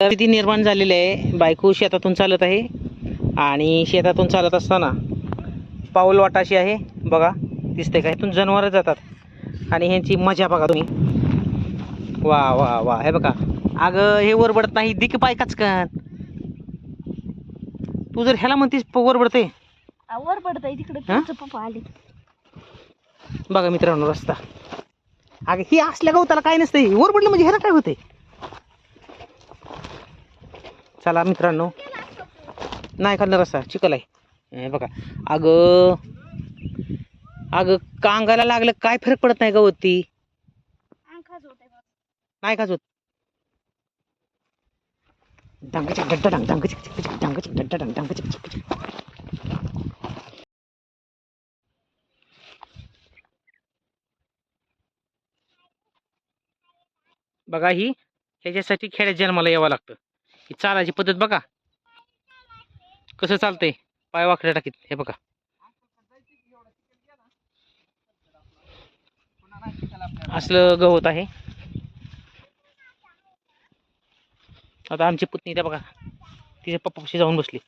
भीती निर्माण झालेली आहे. बायको शेतातून चालत आहे आणि शेतातून चालत असताना पाऊल वाट अशी आहे. बघा दिसते का? इथून जनावरं जातात. आणि ह्यांची मजा बघा तुम्ही. वा वा वा. हे बघा. अगं हे वरबडत नाही. दिक पाय काचकन. तू जर ह्याला म्हणतीस वरबडते वर पडतंय तिकडे बघा मित्रांनो रस्ता. अगं ही असल्या गवताला काय नसतंय. वरबडलं म्हणजे ह्याला काय होतंय? चला मित्रांनो नाही खाल्लं रस्सा चिकल आहे बघा अगं अगं कांगाला लागलं काय फरक पडत नाही गवत नाही खाजवत डांगचिक डड्डा डांग डांगचिक डांगचिक डड्डा डांग डांगचिक बघा ही ह्याच्यासाठी खेड्यात जन्माला यावं लागतं ही चालायची पद्धत बघा. कसं चालतंय? पाय वाकडे टाकीत. हे बघा. असलं गवत आहे. आता आमची पत्नी त्या बघा. तिच्या पप्पाशी जाऊन बसली.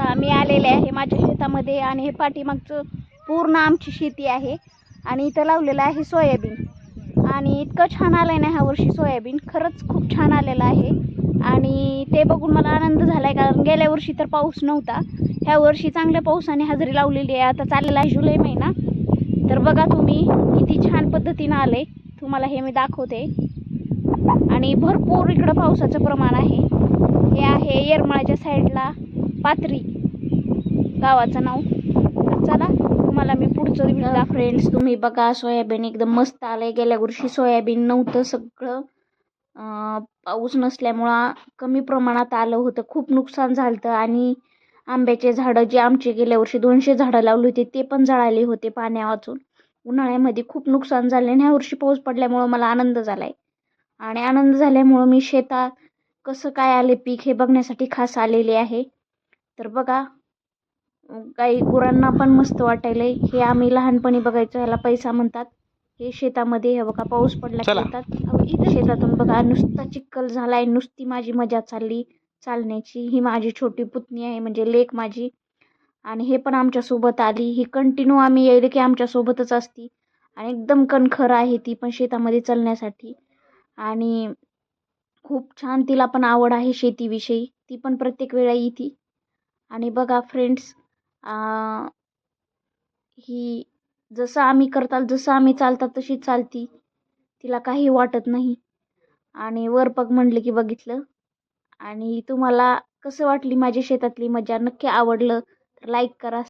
आम्ही आलेले आहे माझ्या शेतामध्ये आणि हे पाठीमागचं पूर्ण आमची शेती आहे आणि इथं लावलेलं आहे सोयाबीन. आणि इतकं छान आलं आहे ना ह्या वर्षी सोयाबीन. खरंच खूप छान आलेलं आहे. आणि ते बघून मला आनंद झाला आहे कारण गेल्या वर्षी तर पाऊस नव्हता. ह्या वर्षी चांगल्या पावसाने हजेरी लावलेली आहे. आता चाललेला आहे जुलै महिना. तर बघा तुम्ही किती छान पद्धतीनं आले तुम्हाला हे मी दाखवते. आणि भरपूर इकडं पावसाचं प्रमाण आहे. हे आहे येरमाळ्याच्या साईडला पात्री गावाचं नाव. चला. तुम्हाला मी पुढचं व्हिडिओ फ्रेंड्स तुम्ही बघा सोयाबीन एकदम मस्त आलंय. गेल्या वर्षी सोयाबीन नव्हतं सगळं. पाऊस नसल्यामुळं कमी प्रमाणात आलं होतं. खूप नुकसान झालं होतं आणि आंब्याचे झाडं जे आमचे गेल्या वर्षी दोनशे झाडं लावली होती ते पण जळाले होते पाण्या वाचून उन्हाळ्यामध्ये खूप नुकसान झाले आणि ह्या वर्षी पाऊस पडल्यामुळं मला आनंद झाला आहे आणि आनंद झाल्यामुळं मी शेतात कसं काय आले पीक हे बघण्यासाठी खास आलेले आहे. तर बघा गाई गुरांना पण मस्त वाटायलंय. हे आम्ही लहानपणी बघायचो ह्याला पैसा म्हणतात. हे शेतामध्ये हे बघा पाऊस पडला. शेतात इथं शेतातून बघा नुसता चिक्कल झालाय नुसती माझी मजा चालली चालण्याची. ही माझी छोटी पुतणी आहे म्हणजे लेक माझी. आणि हे पण आमच्यासोबत आली. ही कंटिन्यू आम्ही येईल की आमच्यासोबतच असती. आणि एकदम कणखर आहे ती पण शेतामध्ये चालण्यासाठी. आणि खूप छान तिला पण आवड आहे शेतीविषयी. ती पण प्रत्येक वेळा येते. आणि बघा फ्रेंड्स ही जसं आम्ही करताल जसं आम्ही चालतात तशी चालती. तिला काही वाटत नाही. आणि वर पग म्हणलं की बघितलं. आणि तुम्हाला कसं वाटली माझी शेतातली मजा? नक्की आवडलं? तर लाईक करा